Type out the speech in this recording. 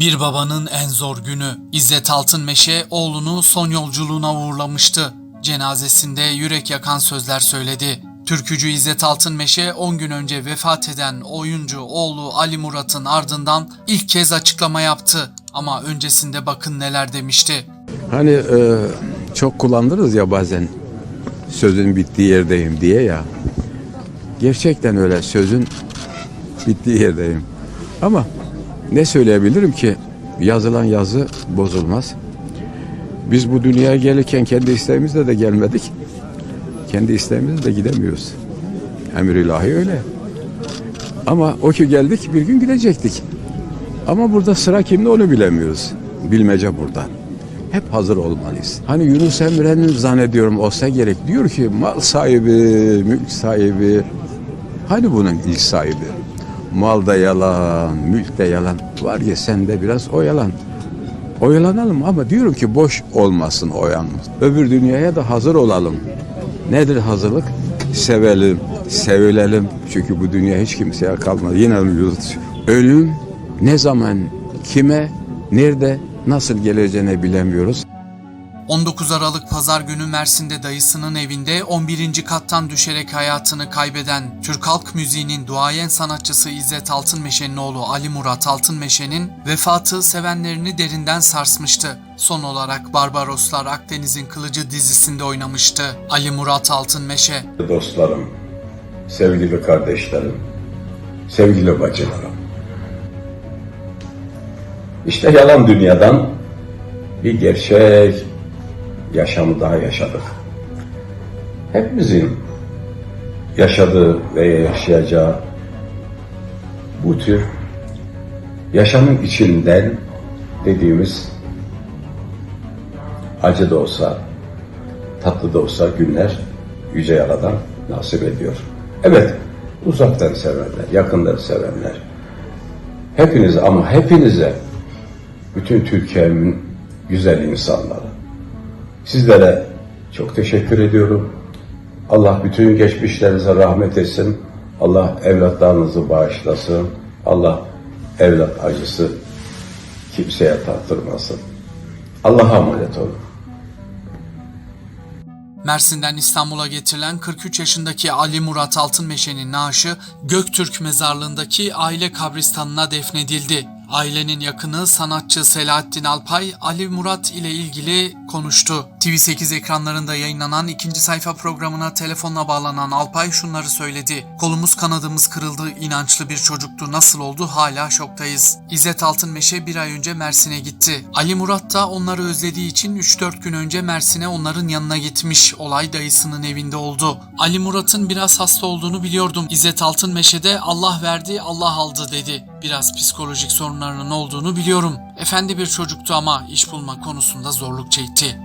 Bir babanın en zor günü. İzzet Altınmeşe oğlunu son yolculuğuna uğurlamıştı. Cenazesinde yürek yakan sözler söyledi. Türkücü İzzet Altınmeşe 10 gün önce vefat eden oyuncu oğlu Ali Murat'ın ardından ilk kez açıklama yaptı. Ama öncesinde bakın neler demişti. Hani e, çok kullanırız ya bazen sözün bittiği yerdeyim diye ya. Gerçekten öyle sözün bittiği yerdeyim. Ama ne söyleyebilirim ki yazılan yazı bozulmaz. Biz bu dünyaya gelirken kendi isteğimizle de gelmedik. Kendi isteğimizle de gidemiyoruz. Emir ilahi öyle. Ama o ki geldik bir gün gidecektik. Ama burada sıra kimde onu bilemiyoruz. Bilmece burada. Hep hazır olmalıyız. Hani Yunus Emre'nin zannediyorum olsa gerek diyor ki mal sahibi, mülk sahibi. Hani bunun ilk sahibi? Mal da yalan, mülk de yalan. Var ya sende biraz oyalan. Oyalanalım ama diyorum ki boş olmasın oyanımız. Öbür dünyaya da hazır olalım. Nedir hazırlık? Sevelim, sevilelim. Çünkü bu dünya hiç kimseye kalmadı. Yine. Ölüm ne zaman, kime, nerede, nasıl geleceğini bilemiyoruz. 19 Aralık Pazar günü Mersin'de dayısının evinde 11. kattan düşerek hayatını kaybeden Türk halk müziğinin duayen sanatçısı İzzet Altınmeşe'nin oğlu Ali Murat Altınmeşe'nin vefatı sevenlerini derinden sarsmıştı. Son olarak Barbaroslar Akdeniz'in Kılıcı dizisinde oynamıştı. Ali Murat Altınmeşe dostlarım, sevgili kardeşlerim, sevgili bacılarım. İşte yalan dünyadan bir gerçek yaşamı daha yaşadık. Hepimizin yaşadığı ve yaşayacağı bu tür yaşamın içinden dediğimiz acı da olsa, tatlı da olsa günler Yüce Yaradan nasip ediyor. Evet, uzaktan sevenler, yakından sevenler. Hepiniz ama hepinize, bütün Türkiye'nin güzel insanları. Sizlere çok teşekkür ediyorum. Allah bütün geçmişlerinize rahmet etsin. Allah evlatlarınızı bağışlasın. Allah evlat acısı kimseye tattırmasın. Allah'a emanet olun. Mersin'den İstanbul'a getirilen 43 yaşındaki Ali Murat Altınmeşe'nin naaşı Göktürk mezarlığındaki aile kabristanına defnedildi. Ailenin yakını sanatçı Selahattin Alpay Ali Murat ile ilgili konuştu. TV8 ekranlarında yayınlanan ikinci sayfa programına telefonla bağlanan Alpay şunları söyledi. Kolumuz kanadımız kırıldı, inançlı bir çocuktu. Nasıl oldu hala şoktayız. İzzet Altınmeşe bir ay önce Mersin'e gitti. Ali Murat da onları özlediği için 3-4 gün önce Mersin'e onların yanına gitmiş. Olay dayısının evinde oldu. Ali Murat'ın biraz hasta olduğunu biliyordum. İzzet Altınmeşe'de Allah verdi, Allah aldı dedi. Biraz psikolojik sorunlarının olduğunu biliyorum. Efendi bir çocuktu ama iş bulma konusunda zorluk çekti.